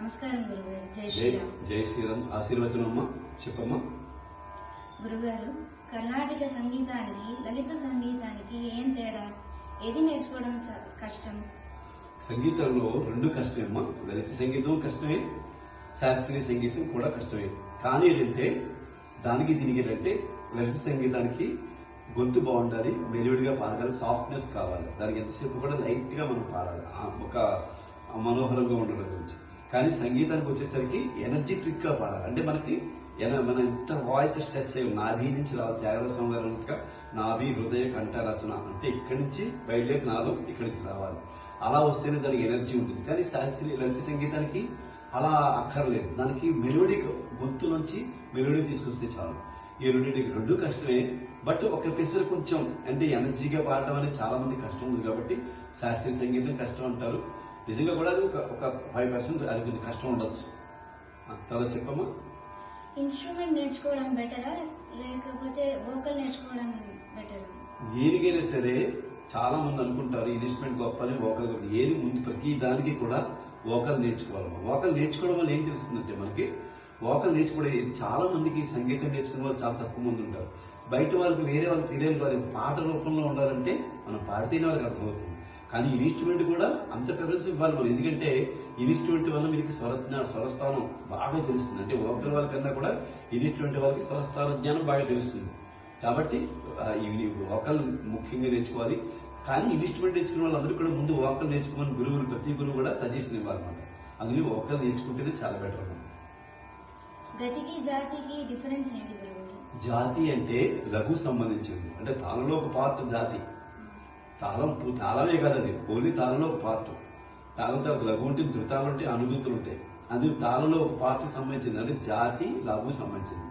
నమస్కారం గురుగారు జై శ్రీరామ్. జై శ్రీరామ్. ఆశీర్వచనం అమ్మా చెప్పమ్మా. గురుగారు కర్ణాటక సంగీతానికి లలిత సంగీతానికి ఏం తేడా? ఏది నేర్చుకోవడం కష్టం? సంగీతంలో రెండు కష్టమే అమ్మా లలిత సంగీతం కష్టమే శాస్త్రీయ సంగీతం కూడా కష్టమే. కానీ ఏంటంటే దానికి దీనికి ఏంటంటే లలిత సంగీతానికి గొంతు బాగుండాలి మెలోడిగా పాడాలి సాఫ్ట్నెస్ కావాలి. దానికి ఎంతసేపు కూడా లైట్గా మనం పాడాలి. ఒక మనోహరంగా ఉండడం గురించి. కానీ సంగీతానికి వచ్చేసరికి ఎనర్జెటిక్గా పాడాలి అంటే మనకి ఎన- మన ఎంత వాయిస్ స్ట్రెస్ అయ్యి నాభి నుంచి రావాలి త్యాగరసం స్వామి గారు నాభి హృదయ కంఠరసన అంటే ఇక్కడి నుంచి బయలుదేరి నాదం ఇక్కడి నుంచి రావాలి. అలా వస్తేనే దానికి ఎనర్జీ ఉంటుంది. కానీ శాస్త్రీయ లలిత సంగీతానికి అలా అక్కర్లేదు. దానికి మెలోడీ గొంతు నుంచి మెలోడీ తీసుకొస్తే చాలు. ఈ రెండింటికి రెండు కష్టమే. బట్ ఒక కొంచెం అంటే ఎనర్జీగా పాడడం అనేది చాలా మంది కష్టం ఉంది కాబట్టి శాస్త్రీయ సంగీతం కష్టం అంటారు. నిజంగా కూడా అది ఒక ఒక ఫైవ్ పర్సెంట్ అది కొంచెం కష్టం ఉండొచ్చు. తర్వాత చెప్పమ్మా. ఇన్స్ట్రుమెంట్ నేర్చుకోవడం బెటరా లేకపోతే వోకల్ నేర్చుకోవడం బెటరా ఏదికైనా సరే చాలా మంది అనుకుంటారు ఇన్వెస్ట్మెంట్ గొప్పని వోకల్ గొప్ప. ఏది ముందు ప్రతి దానికి కూడా వోకల్ నేర్చుకోవాలి వోకల్ నేర్చుకోవడం వల్ల ఏం తెలుస్తుందంటే మనకి వోకల్ నేర్చుకోవడం చాలా మందికి సంగీతం నేర్చుకునే వాళ్ళు చాలా తక్కువ మంది ఉంటారు. బయట వాళ్ళకి వేరే వాళ్ళకి తెలియని వారి పాట రూపంలో ఉండాలంటే మనం పాడితేనే వాళ్ళకి అర్థమవుతుంది. కానీ ఇన్స్ట్రుమెంట్ కూడా అంత ప్రిఫరెన్స్ ఇవ్వాలి మనం ఎందుకంటే ఇన్స్ట్రుమెంట్ వల్ల మీకు స్వరజ్ఞ స్వరస్థానం బాగా తెలుస్తుంది. అంటే వోకల్ వాళ్ళకన్నా కూడా ఇన్స్ట్రుమెంట్ వాళ్ళకి స్వరస్థాన జ్ఞానం బాగా తెలుస్తుంది. కాబట్టి ఇవి వోకల్ ముఖ్యంగా నేర్చుకోవాలి. కానీ ఇన్స్ట్రుమెంట్ నేర్చుకున్న వాళ్ళందరూ కూడా ముందు వోకల్ నేర్చుకోమని గురువులు ప్రతి గురువు కూడా సజెషన్ ఇవ్వాలన్నమాట. అందుకే వోకల్ నేర్చుకుంటేనే చాలా బెటర్ అన్నమాట. గతికి జాతికి డిఫరెన్స్ ఏంటి జాతి అంటే లఘు సంబంధించింది అంటే తాళంలో ఒక పార్ట్ జాతి. తాళం తాళమే కాదు అది. ఓన్లీ తాళంలో ఒక పార్ట్ తాళం తర్వాత లఘు ఉంటుంది ధృతాలు ఉంటాయి అనుదూతులు ఉంటాయి. అది తాళంలో ఒక పార్ట్కి సంబంధించింది. అంటే జాతి లఘు సంబంధించింది.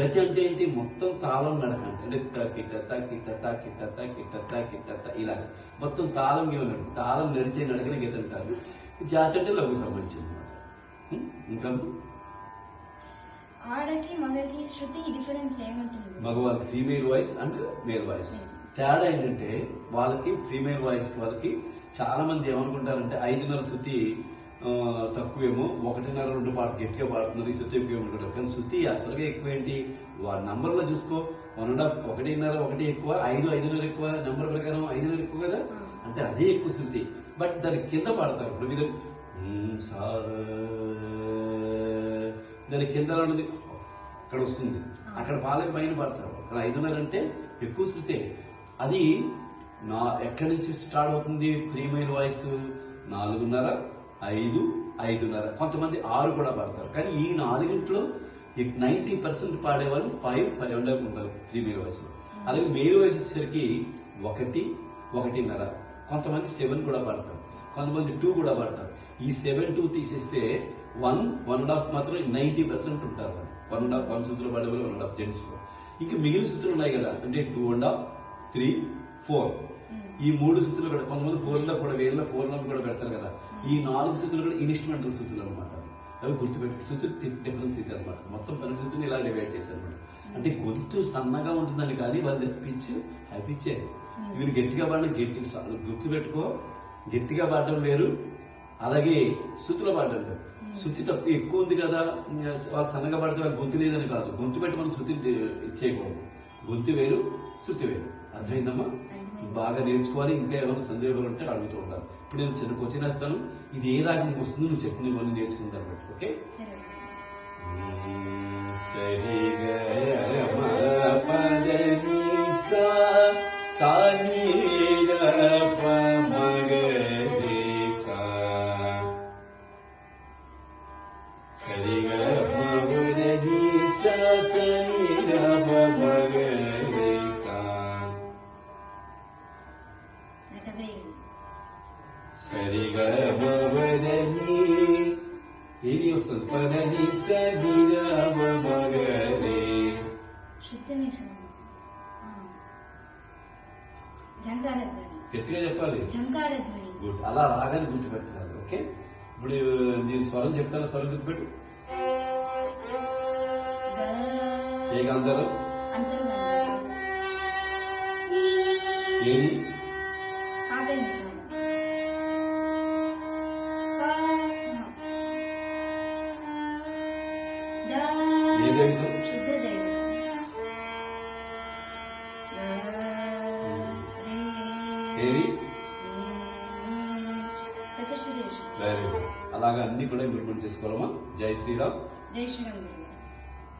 గతి అంటే ఏంటి? మొత్తం తాళం నడక అంటే తక్కిట తక్కిట తక్కిట తక్కిట త- ఇలా మొత్తం తాళం ఇవ్వలేదు తాళం నడిచే నడకని గతి అంటారు. జాతి అంటే లఘు సంబంధించింది? ఇంకా ఆడకి మగకి శృతి డిఫరెన్స్ ఏముంటుంది? మగవాళ్ళకి female voice and male voice. తేడా ఏంటంటే వాళ్ళకి ఫీమేల్ వాయిస్ వాళ్ళకి చాలా మంది ఏమనుకుంటారంటే ఐదున్నర శృతి తక్కువేమో ఒకటిన్నర రెండు పాటలు గట్టిగా పాడుతున్నారు ఈ శృతి ఎక్కువ అనుకుంటారు కానీ శృతి అసలుగా ఎక్కువ ఏంటి వాళ్ళ నంబర్లో చూసుకో. వన్ అండ్ హాఫ్ ఒకటిన్నర ఒకటి ఎక్కువ ఐదు ఐదున్నర ఎక్కువ నంబర్ ప్రకారం ఐదున్నర ఎక్కువ కదా? అంటే అదే ఎక్కువ శృతి. బట్ దాని కింద పాడతారు. ఇప్పుడు మీరు దాని కింద ఉన్నది అక్కడ వస్తుంది. అక్కడ పాలకి పైన పడతారు. అక్కడ ఐదున్నర అంటే ఎక్కువ శృతే. అది నా ఎక్కడి నుంచి స్టార్ట్ అవుతుంది? ఫ్రీ మైల్ వాయిస్ నాలుగున్నర ఐదు ఐదున్నర. కొంతమంది ఆరు కూడా పడతారు. కానీ ఈ నాలుగింట్లో నైంటీ పర్సెంట్ పాడేవాళ్ళు ఫైవ్ ఫైవ్ అండ్ హాఫ్ ఉంటారు ఫ్రీ వాయిస్ అలాగే మెయిల్ వాయిస్ వచ్చేసరికి ఒకటి ఒకటిన్నర. కొంతమంది సెవెన్ కూడా పడతారు. కొంతమంది టూ కూడా పడతారు. ఈ సెవెన్ టూ తీసేస్తే వన్ వన్ అండ్ హాఫ్ మాత్రం నైంటీ పర్సెంట్ ఉంటారు. వన్ అండ్ హాఫ్ వన్ సూత్రం పడేవాళ్ళు వన్ అండ్ హాఫ్ జెంట్స్ ఇంకా మిగిలిన సూత్రం ఉన్నాయి కదా. అంటే two and half three four. ఈ మూడు స్థితులు కూడా కొంతమంది ఫోర్లో కూడా వేళ్ళ ఫోర్లో కూడా పెడతారు కదా. ఈ నాలుగు స్థితులు కూడా ఇన్స్ట్రుమెంటల్ స్థితులు అనమాట అవి గుర్తుపెట్టి సుత్తులు డిఫరెన్స్ ఇది అనమాట మొత్తం పది సుత్తులు ఇలా డివైడ్ చేశారు అనమాట అంటే గొంతు సన్నగా ఉంటుందని కానీ వాళ్ళు తెప్పించి హై పిచ్చే వీరు గట్టిగా పాడడం గట్టి గుర్తు పెట్టుకో గట్టిగా పాడడం వేరు. అలాగే శృతిలో పాడడం వేరు. శృతి తక్కువ ఎక్కువ ఉంది కదా వాళ్ళు సన్నగా పడితే వాళ్ళు గొంతు లేదని కాదు. గొంతు పెట్టి మనం శృతి చేయకూడదు గొంతు వేరు శృతి వేరు. అర్థమైందమ్మా? అర్థమైంది. బాగా నేర్చుకోవాలి ఇంకా ఏమైనా సందేహాలు ఉంటే అడుగుతూ ఉంటారు ఇప్పుడు నేను చిన్న క్వశ్చన్ వేస్తాను ఇది ఏ రాగం వస్తుందో నువ్వు చెప్పు నేను మళ్ళీ నేర్చుకుంటాను బట్టి ఓకే? సరే. సరి సరి గ మ వ ద ని ఏది వస్తుంది పద ని స ని ర మ మ గ రి శృతి నిషం జంకార ధ్వని గట్టిగా చెప్పాలి. గుడ్. అలా రాగానే గుర్తుపెట్టాలి ఓకే? ఇప్పుడు నేను స్వరం చెప్తాను స్వరం గుర్తుపెట్టు. ఏ గంధారం? ఏది? శుద్ధ ఏది? వెరీ గుడ్ అలాగా అన్ని కూడా ఇంప్లిమెంట్ చేసుకోవాలమ్మా. జై శ్రీరామ్. జై శ్రీరామ్